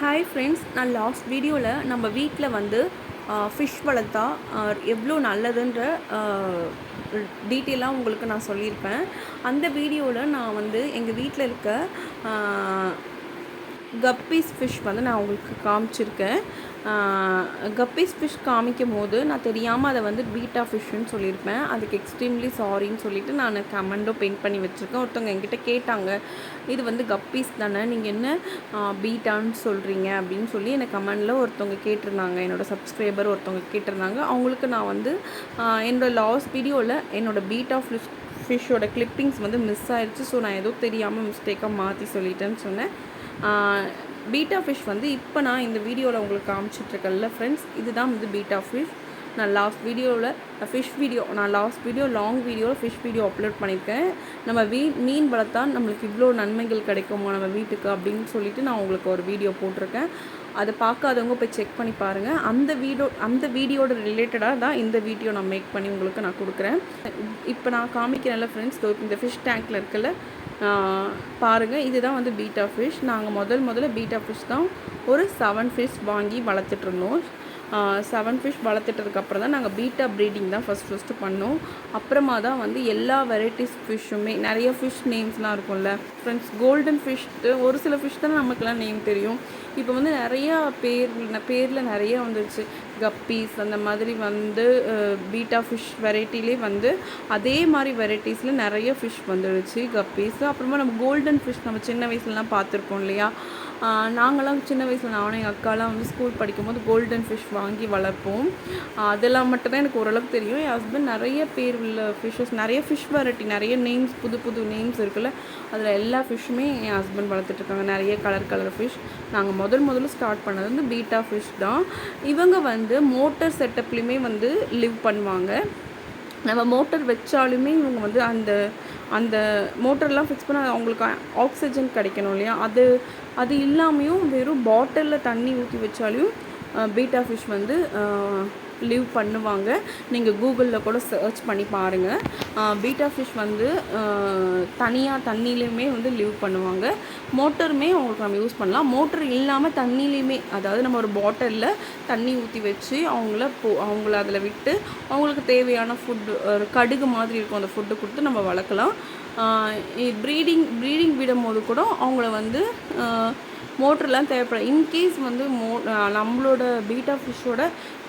Hi friends நான் last வீடியோவில் நம்ம வீட்டில் வந்து ஃபிஷ் வளர்த்தா எவ்வளோ நல்லதுன்ற டீட்டெயிலாக உங்களுக்கு நான் சொல்லியிருப்பேன். அந்த வீடியோவில் நான் வந்து எங்கள் வீட்டில் இருக்க கப்பீஸ் ஃபிஷ் வந்து நான் உங்களுக்கு காமிச்சிருக்கேன். கப்பீஸ் ஃபிஷ் காமிக்கும் போது நான் தெரியாமல் அதை வந்து பீட்டா ஃபிஷ்ஷுன்னு சொல்லியிருப்பேன். அதுக்கு எக்ஸ்ட்ரீம்லி சாரின்னு சொல்லிவிட்டு நான் கமெண்டோ பெயிண்ட் பண்ணி வச்சுருக்கேன். ஒருத்தவங்க என்கிட்ட கேட்டாங்க இது வந்து கப்பீஸ் தானே? நீங்கள் என்ன பீட்டான்னு சொல்கிறீங்க அப்படின்னு சொல்லி எனக்கு கமெண்டில் ஒருத்தவங்க கேட்டிருந்தாங்க. என்னோடய சப்ஸ்கிரைபர் ஒருத்தவங்க கேட்டிருந்தாங்க. அவங்களுக்கு நான் வந்து என்னோடய லாஸ்ட் வீடியோவில் என்னோட பீட்டா ஃபிஷ் ஃபிஷ்ஷோட கிளிப்பிங்ஸ் வந்து மிஸ் ஆயிடுச்சு ஸோ நான் ஏதோ தெரியாமல் மிஸ்டேக்காக மாற்றி சொல்லிட்டேன்னு சொன்னேன். பீட்டா ஃபிஷ் வந்து இப்போ நான் இந்த வீடியோவில் உங்களுக்கு காமிச்சிட்ருக்கல ஃப்ரெண்ட்ஸ் இதுதான் வந்து பீட்டா ஃபிஷ் நான் லாஸ்ட் வீடியோவில் ஃபிஷ் வீடியோ நான் லாஸ்ட் வீடியோ லாங் வீடியோவில் ஃபிஷ் வீடியோ அப்லோட் பண்ணியிருக்கேன். நம்ம வீ மீன் வளர்த்தா நம்மளுக்கு இவ்வளோ நன்மைகள் கிடைக்குமா நம்ம வீட்டுக்கு அப்படின்னு சொல்லிட்டு நான் உங்களுக்கு ஒரு வீடியோ போட்டிருக்கேன். அதை பார்க்காதவங்க போய் செக் பண்ணி பாருங்கள் அந்த வீடியோ அந்த வீடியோட ரிலேட்டடாக தான் இந்த வீடியோ நான் மேக் பண்ணி உங்களுக்கு நான் கொடுக்குறேன். இப்போ நான் காமிக்கிறேன்ல ஃப்ரெண்ட்ஸ் இந்த ஃபிஷ் டேங்க்கில் இருக்கல பாருங்கள் இதுதான் வந்து பீட்டா ஃபிஷ். நாங்கள் முதல் முதல்ல பீட்டா ஃபிஷ் தான் ஒரு செவன் ஃபிஷ் வாங்கி வளர்த்துட்ருந்தோம் செவன் ஃபிஷ் வளர்த்துட்டதுக்கப்புறம் தான் நாங்கள் பீட்டா ப்ரீடிங் தான் ஃபஸ்ட் ஃபஸ்ட்டு பண்ணோம். அப்புறமா தான் வந்து எல்லா வெரைட்டிஸ் ஃபிஷ்ஷுமே நிறைய ஃபிஷ் நேம்ஸ்லாம் இருக்கும்ல. ஃப்ரெண்ட்ஸ் கோல்டன் ஃபிஷ் ஒரு சில ஃபிஷ் தான் நமக்குலாம் நேம் தெரியும். இப்போ வந்து நிறையா பேர் பேரில் நிறைய வந்துருச்சு. கப்பீஸ் அந்த மாதிரி வந்து பீட்டா ஃபிஷ் வெரைட்டிலே வந்து அதே மாதிரி வெரைட்டிஸில் நிறைய ஃபிஷ் வந்துடுச்சு கப்பீஸ் அப்புறமா நம்ம கோல்டன் ஃபிஷ் நம்ம சின்ன வயசுலலாம் பார்த்துருக்கோம் இல்லையா? நாங்களாம் சின்ன வயசில் நானும் எங்கள் அக்காலாம் வந்து ஸ்கூல் படிக்கும்போது கோல்டன் ஃபிஷ் வாங்கி வளர்ப்போம். அதெல்லாம் மட்டும்தான் எனக்கு ஓரளவுக்கு தெரியும். என் ஹஸ்பண்ட் நிறைய பேர் உள்ள ஃபிஷ்ஷஸ் நிறைய ஃபிஷ் வெரைட்டி நிறைய நேம்ஸ் புது புது நேம்ஸ் இருக்குல்ல அதில் எல்லா ஃபிஷ்ஷுமே என் ஹஸ்பண்ட் வளர்த்துட்ருக்காங்க நிறைய கலர் கலர் ஃபிஷ் நாங்கள் முதல் முதல்ல ஸ்டார்ட் பண்ணது வந்து பீட்டா ஃபிஷ் தான். இவங்க வந்து மோட்டர் செட்டப்லேயுமே வந்து லிவ் பண்ணுவாங்க. நம்ம மோட்டர் வச்சாலுமே இவங்க வந்து அந்த அந்த மோட்டர்லாம் ஃபிக்ஸ் பண்ண அவங்களுக்கு ஆக்சிஜன் கிடைக்கணும் இல்லையா? அது அது இல்லாமையும் வெறும் பாட்டிலில் தண்ணி ஊற்றி வச்சாலையும் பீட்டா ஃபிஷ் வந்து லிவ் பண்ணுவாங்க. நீங்கள் கூகுளில் கூட சர்ச் பண்ணி பாருங்கள் பீட்டா ஃபிஷ் வந்து தனியாக தண்ணியிலையுமே வந்து லிவ் பண்ணுவாங்க. மோட்டருமே அவங்களுக்கு நம்ம யூஸ் பண்ணலாம். மோட்டர் இல்லாமல் தண்ணியிலையுமே அதாவது நம்ம ஒரு பாட்டிலில் தண்ணி ஊற்றி வச்சு அவங்கள போ அவங்கள அதில் விட்டு அவங்களுக்கு தேவையான ஃபுட்டு ஒரு கடுகு மாதிரி இருக்கும் அந்த ஃபுட்டு கொடுத்து நம்ம வளர்க்கலாம். ப்ரீடிங் ப்ரீடிங் விடும் போது கூட அவங்கள வந்து மோட்டர்லாம் தேவைப்படும் இன்கேஸ் வந்து மோ நம்மளோட பீட்டா ஃபிஷ்ஷோட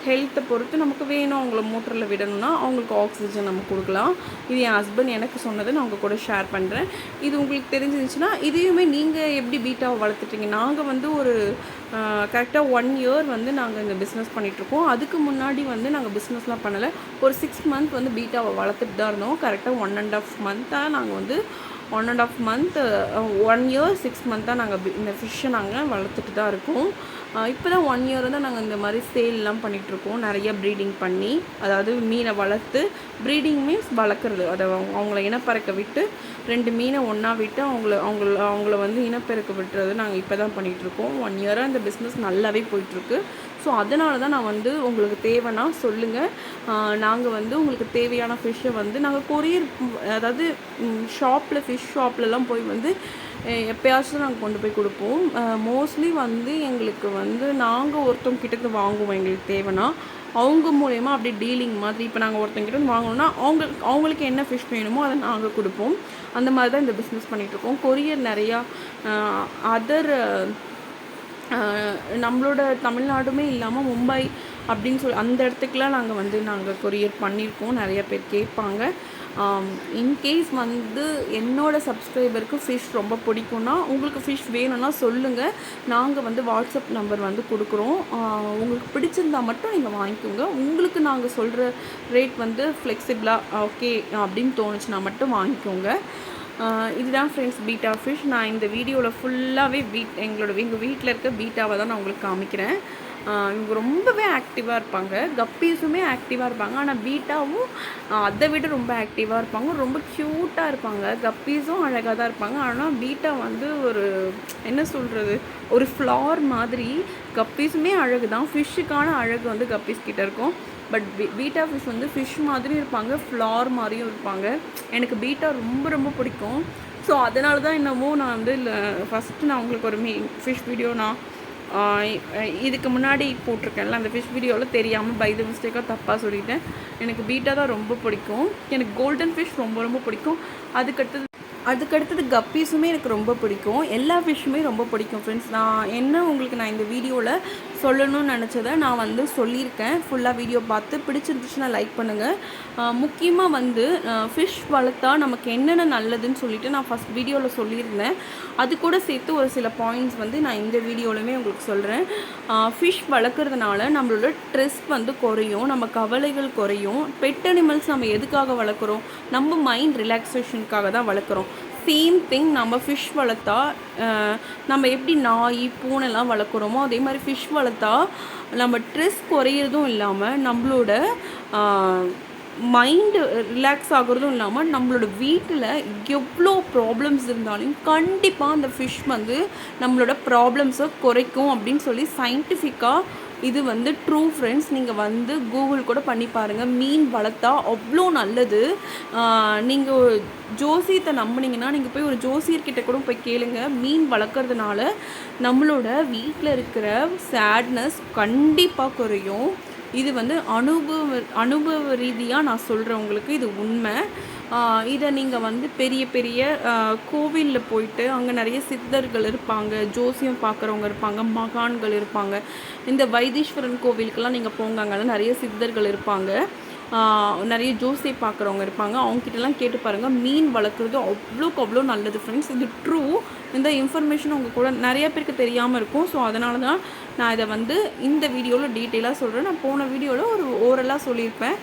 ஹெல்த்தை பொறுத்து நமக்கு வேணும் அவங்கள மோட்டரில் விடணும்னா அவங்களுக்கு ஆக்சிஜன் நம்ம கொடுக்கலாம். இது என் ஹஸ்பண்ட் எனக்கு சொன்னதை நான் உங்கள் கூட ஷேர் பண்ணுறேன் இது உங்களுக்கு தெரிஞ்சிருந்துச்சுன்னா இதையுமே நீங்கள் எப்படி பீட்டாவை வளர்த்துட்டீங்க? நாங்கள் வந்து ஒரு கரெக்டாக ஒன் இயர் வந்து நாங்கள் இந்த பிஸ்னஸ் பண்ணிகிட்ருக்கோம் அதுக்கு முன்னாடி வந்து நாங்கள் பிஸ்னஸ்லாம் பண்ணலை. ஒரு சிக்ஸ் மந்த் வந்து பீட்டாவை வளர்த்துட்டு தான் இருந்தோம். கரெக்டாக ஒன் அண்ட் ஆஃப் மந்த்தாக நாங்கள் வந்து one and half month one year six மந்த்தாக நாங்கள் இந்த ஃபிஷ்ஷை நாங்கள் வளர்த்துட்டு தான் இருக்கோம். இப்போ தான் ஒன் இயர் தான் நாங்கள் இந்த மாதிரி சேல்லாம் பண்ணிகிட்ருக்கோம் நிறைய ப்ரீடிங் பண்ணி அதாவது மீனை வளர்த்து ப்ரீடிங் மீன்ஸ் வளர்க்குறது. அதை அவங்கள இனப்பறக்க விட்டு ரெண்டு மீனை ஒன்றா விட்டு அவங்கள அவங்கள அவங்கள வந்து இனப்பெருக்க விட்டுறது நாங்கள் இப்போ தான் பண்ணிகிட்ருக்கோம் ஒன் இயராக இந்த பிஸ்னஸ் நல்லாவே போயிட்டுருக்கு ஸோ அதனால தான் நான் வந்து உங்களுக்கு தேவைன்னா சொல்லுங்கள் நாங்கள் வந்து உங்களுக்கு தேவையான ஃபிஷ்ஷை வந்து நாங்கள் கொரியர் அதாவது ஷாப்பில் ஃபிஷ் ஷாப்லலாம் போய் வந்து எப்போயாச்சும் எப்பயாச்சும் நாங்கள் கொண்டு போய் கொடுப்போம். மோஸ்ட்லி வந்து எங்களுக்கு வந்து நாங்கள் ஒருத்தவங்க கிட்டேருந்து வாங்குவோம் எங்களுக்கு தேவைன்னா. அவங்க மூலயமா அப்படியே டீலிங் மாதிரி இப்போ நாங்கள் ஒருத்தவங்க கிட்ட வாங்கணும்னா அவங்க அவங்களுக்கு என்ன ஃபிஷ் வேணுமோ அதை நாங்கள் கொடுப்போம். அந்த மாதிரி தான் இந்த பிஸ்னஸ் பண்ணிகிட்ருக்கோம் கொரியர் நிறையா அதர் நம்மளோட தமிழ்நாடுமே இல்லாமல் மும்பை அப்படின்னு சொல்லி அந்த இடத்துக்குலாம் நாங்கள் வந்து நாங்கள் கொரியர் பண்ணியிருக்கோம். நிறைய பேர் கேட்பாங்க. இன்கேஸ் வந்து என்னோடய சப்ஸ்கிரைபருக்கு ஃபிஷ் ரொம்ப பிடிக்கும்னா உங்களுக்கு ஃபிஷ் வேணும்னா சொல்லுங்கள் நாங்கள் வந்து வாட்ஸ்அப் நம்பர் வந்து கொடுக்குறோம். உங்களுக்கு பிடிச்சிருந்தா மட்டும் நீங்கள் வாங்கிக்கோங்க. உங்களுக்கு நாங்கள் சொல்கிற ரேட் வந்து ஃப்ளெக்சிபிளாக ஓகே அப்படின்னு தோணுச்சுன்னா மட்டும் வாங்கிக்கோங்க. இதுதான் ஃப்ரெண்ட்ஸ் பீட்டா ஃபிஷ் நான் இந்த வீடியோவில் ஃபுல்லாகவே வீட் எங்களோட எங்கள் வீட்டில் இருக்க பீட்டாவை தான் நான் உங்களுக்கு காமிக்கிறேன். இவங்க ரொம்பவே ஆக்டிவாக இருப்பாங்க. கப்பீஸுமே ஆக்டிவாக இருப்பாங்க. ஆனால் பீட்டாவும் அதை விட ரொம்ப ஆக்டிவாக இருப்பாங்க. ரொம்ப க்யூட்டாக இருப்பாங்க. கப்பீஸும் அழகாக தான் இருப்பாங்க. ஆனால் பீட்டா வந்து ஒரு என்ன சொல்கிறது ஒரு ஃப்ளார் மாதிரி. கப்பீஸுமே அழகு தான். ஃபிஷ்ஷுக்கான அழகு வந்து கப்பீஸ் கிட்ட இருக்கும். பட் பீட்டா ஃபிஷ் வந்து ஃபிஷ் மாதிரியும் இருப்பாங்க. ஃப்ளார் மாதிரியும் இருப்பாங்க. எனக்கு பீட்டா ரொம்ப ரொம்ப பிடிக்கும். ஸோ அதனால தான் என்னமோ நான் வந்து ஃபஸ்ட்டு நான் உங்களுக்கு ஒரு மீ ஃபிஷ் வீடியோ நான் இதுக்கு முன்னாடி போட்டிருக்கேன்ல அந்த ஃபிஷ் வீடியோவில் தெரியாமல் பை த மிஸ்டேக்காக தப்பாக சொல்லிட்டேன். எனக்கு பீட்டா தான் ரொம்ப பிடிக்கும். எனக்கு கோல்டன் ஃபிஷ் ரொம்ப ரொம்ப பிடிக்கும். அதுக்கடுத்தது அதுக்கடுத்தது கப்பீஸுமே எனக்கு ரொம்ப பிடிக்கும். எல்லா ஃபிஷ்ஷுமே ரொம்ப பிடிக்கும் ஃப்ரெண்ட்ஸ் நான் என்ன உங்களுக்கு நான் இந்த வீடியோவில் சொல்லணும்னு நினச்சதை நான் வந்து சொல்லியிருக்கேன். ஃபுல்லாக வீடியோ பார்த்து பிடிச்சிருந்துச்சுன்னா லைக் பண்ணுங்கள் முக்கியமாக வந்து ஃபிஷ் வளர்த்தா நமக்கு என்னென்ன நல்லதுன்னு சொல்லிட்டு நான் ஃபஸ்ட் வீடியோவில் சொல்லியிருந்தேன். அது கூட சேர்த்து ஒரு சில பாயிண்ட்ஸ் வந்து நான் இந்த வீடியோலையுமே உங்களுக்கு சொல்கிறேன் ஃபிஷ் வளர்க்குறதுனால நம்மளோட ஸ்ட்ரெஸ் வந்து குறையும் நம்ம கவலைகள் குறையும். பெட் அனிமல்ஸ் நம்ம எதுக்காக வளர்க்குறோம்? நம்ம மைண்ட் ரிலாக்ஸேஷனுக்காக தான் வளர்க்குறோம். சேம் திங் நம்ம ஃபிஷ் வளர்த்தா நம்ம எப்படி நாய் பூனைலாம் வளர்க்குறோமோ அதே மாதிரி ஃபிஷ் வளர்த்தா நம்ம ஸ்ட்ரெஸ் குறையிறதும் இல்லாமல் நம்மளோட மைண்டு ரிலாக்ஸ் ஆகுறதும் இல்லாமல் நம்மளோட வீட்டில் எவ்வளோ ப்ராப்ளம்ஸ் இருந்தாலும் கண்டிப்பாக அந்த ஃபிஷ் வந்து நம்மளோட ப்ராப்ளம்ஸை குறைக்கும் அப்படின்னு சொல்லி சயின்டிஃபிக்காக இது வந்து ட்ரூ ஃப்ரெண்ட்ஸ் நீங்கள் வந்து கூகுள் கூட பண்ணி பாருங்கள் மீன் வளர்த்தா அவ்வளோ நல்லது. நீங்கள் ஜோசியத்தை நம்புனீங்கன்னா நீங்கள் போய் ஒரு ஜோசியர்கிட்ட கூட போய் கேளுங்க. மீன் வளர்க்குறதுனால நம்மளோட வீட்டில் இருக்கிற சேட்னஸ் கண்டிப்பாக குறையும். இது வந்து அனுபவ அனுபவ ரீதியாக நான் சொல்கிறேன் உங்களுக்கு. இது உண்மை. இதை நீங்கள் வந்து பெரிய பெரிய கோவிலில் போயிட்டு அங்கே நிறைய சித்தர்கள் இருப்பாங்க ஜோசியம் பார்க்குறவங்க இருப்பாங்க மகான்கள் இருப்பாங்க. இந்த வைத்தீஸ்வரன் கோவிலுக்கெல்லாம் நீங்கள் போங்க அங்கே நிறைய சித்தர்கள் இருப்பாங்க. நிறைய ஜோசி பார்க்குறவங்க இருப்பாங்க. அவங்கக்கிட்டலாம் கேட்டு பாருங்கள் மீன் வளர்க்குறது அவ்வளோக்கு அவ்வளோ நல்லது ஃப்ரெண்ட்ஸ் இது ட்ரூ இந்த இன்ஃபர்மேஷன் உங்கள் கூட நிறைய பேருக்கு தெரியாமல் இருக்கும். ஸோ அதனால தான் நான் இதை வந்து இந்த வீடியோவில் டீட்டெயிலாக சொல்கிறேன் நான் போன வீடியோவில் ஒரு ஓரலாக சொல்லியிருப்பேன்.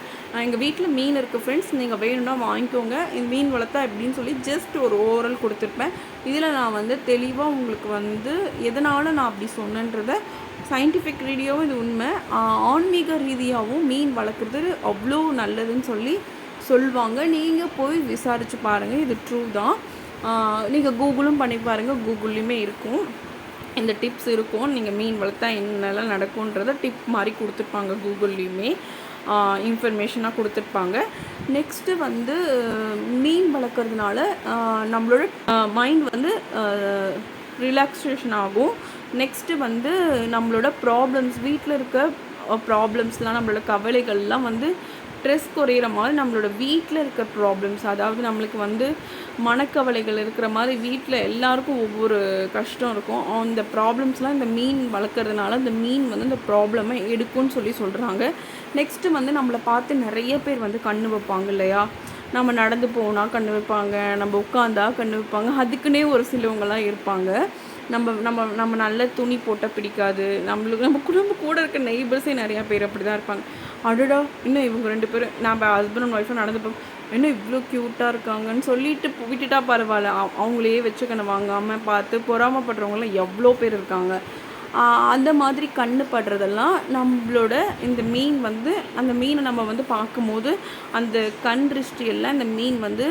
எங்கள் வீட்டில் மீன் இருக்குது ஃப்ரெண்ட்ஸ் நீங்கள் வேணும்னா வாங்கிக்கோங்க. இந்த மீன் வளர்த்தா எப்படின்னு சொல்லி ஜஸ்ட் ஒரு ஓரல் கொடுத்துருப்பேன். இதில் நான் வந்து தெளிவாக உங்களுக்கு வந்து எதனால் நான் அப்படி சொன்னேன்றதை சயின்டிஃபிக் ரீதியாகவும் இது உண்மை. ஆன்மீக ரீதியாகவும் மீன் வளர்க்குறது அவ்வளோ நல்லதுன்னு சொல்லி சொல்லுவாங்க நீங்கள் போய் விசாரித்து பாருங்கள் இது ட்ரூ தான். நீங்கள் கூகுளும் பண்ணி பாருங்கள் கூகுள்லேயுமே இருக்கும். இந்த டிப்ஸ் இருக்கும். நீங்கள் மீன் வளர்த்தா என்னெல்லாம் நடக்கும்ன்றத டிப் மாதிரி கொடுத்துருப்பாங்க கூகுள்லேயுமே இன்ஃபர்மேஷனாக கொடுத்துருப்பாங்க. நெக்ஸ்ட்டு வந்து மீன் வளர்க்குறதுனால நம்மளோட மைண்ட் வந்து ரிலாக்ஸேஷன் ஆகும். நெக்ஸ்ட்டு வந்து நம்மளோட ப்ராப்ளம்ஸ் வீட்டில் இருக்க ப்ராப்ளம்ஸ்லாம் நம்மளோட கவலைகள்லாம் வந்து ஸ்ட்ரெஸ் குறையிற மாதிரி நம்மளோட வீட்டில் இருக்க ப்ராப்ளம்ஸ் அதாவது நம்மளுக்கு வந்து மனக்கவலைகள் இருக்கிற மாதிரி வீட்டில் எல்லாருக்கும் ஒவ்வொரு கஷ்டம் இருக்கும். அந்த ப்ராப்ளம்ஸ்லாம் இந்த மீன் வளர்க்குறதுனால அந்த மீன் வந்து அந்த ப்ராப்ளமை எடுக்கும்னு சொல்லி சொல்கிறாங்க நெக்ஸ்ட்டு வந்து நம்மளை பார்த்து நிறைய பேர் வந்து கண்ணு வைப்பாங்க இல்லையா? நம்ம நடந்து போனால் கண்ணு வைப்பாங்க நம்ம உட்காந்தா கண்ணு வைப்பாங்க. அதுக்குன்னே ஒரு சிலவங்களாம் இருப்பாங்க. நம்ம நம்ம நம்ம நல்ல துணி போட்டால் பிடிக்காது. நம்மளுக்கு நம்ம குடும்ப கூட இருக்க நெய்பர்ஸே நிறையா பேர் அப்படி தான் இருப்பாங்க. அடடா இன்னும் இவங்க ரெண்டு பேரும் நம்ம ஹஸ்பண்ட் அண்ட் ஒய்ஃபும் நடந்து இன்னும் இவ்வளோ க்யூட்டாக இருக்காங்கன்னு சொல்லிட்டு விட்டுட்டா பரவாயில்ல. அவங்களையே வச்சுக்கணும். வாங்காமல் பார்த்து பொறாமப்படுறவங்களாம் எவ்வளோ பேர் இருக்காங்க. அந்த மாதிரி கண்ணு படுறதெல்லாம் நம்மளோட இந்த மீன் வந்து அந்த மீனை நம்ம வந்து பார்க்கும்போது அந்த கண் திருஷ்டி எல்லாம் இந்த மீன் வந்து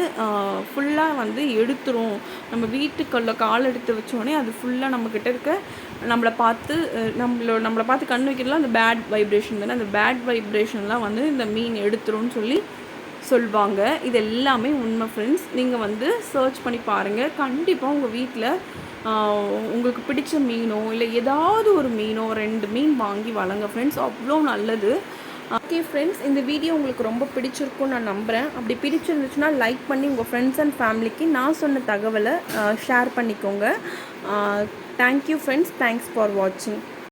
ஃபுல்லாக வந்து எடுத்துரும். நம்ம வீட்டுக்குள்ள கால் எடுத்து வச்சோடனே அது ஃபுல்லாக நம்மக்கிட்ட இருக்க நம்மளை பார்த்து நம்மளோ நம்மளை பார்த்து கண் வைக்கிறதுலாம் அந்த பேட் வைப்ரேஷன் தானே? அந்த பேட் வைப்ரேஷன்லாம் வந்து இந்த மீன் எடுத்துரும்னு சொல்லி சொல்லுவாங்க இது எல்லாமே உண்மை ஃப்ரெண்ட்ஸ் நீங்கள் வந்து சர்ச் பண்ணி பாருங்கள் கண்டிப்பாக உங்கள் வீட்டில் உங்களுக்கு பிடிச்ச மீனோ இல்லை ஏதாவது ஒரு மீனோ ரெண்டு மீன் வாங்கி வளங்க ஃப்ரெண்ட்ஸ் அவ்வளோ நல்லது. ஓகே ஃப்ரெண்ட்ஸ் இந்த வீடியோ உங்களுக்கு ரொம்ப பிடிச்சிருக்கும்னு நான் நம்புகிறேன் அப்படி பிடிச்சிருந்துச்சுன்னா லைக் பண்ணி உங்கள் ஃப்ரெண்ட்ஸ் அண்ட் ஃபேமிலிக்கு நான் சொன்ன தகவலை ஷேர் பண்ணிக்கோங்க. தேங்க்யூ ஃப்ரெண்ட்ஸ் தேங்க்ஸ் ஃபார் வாட்சிங்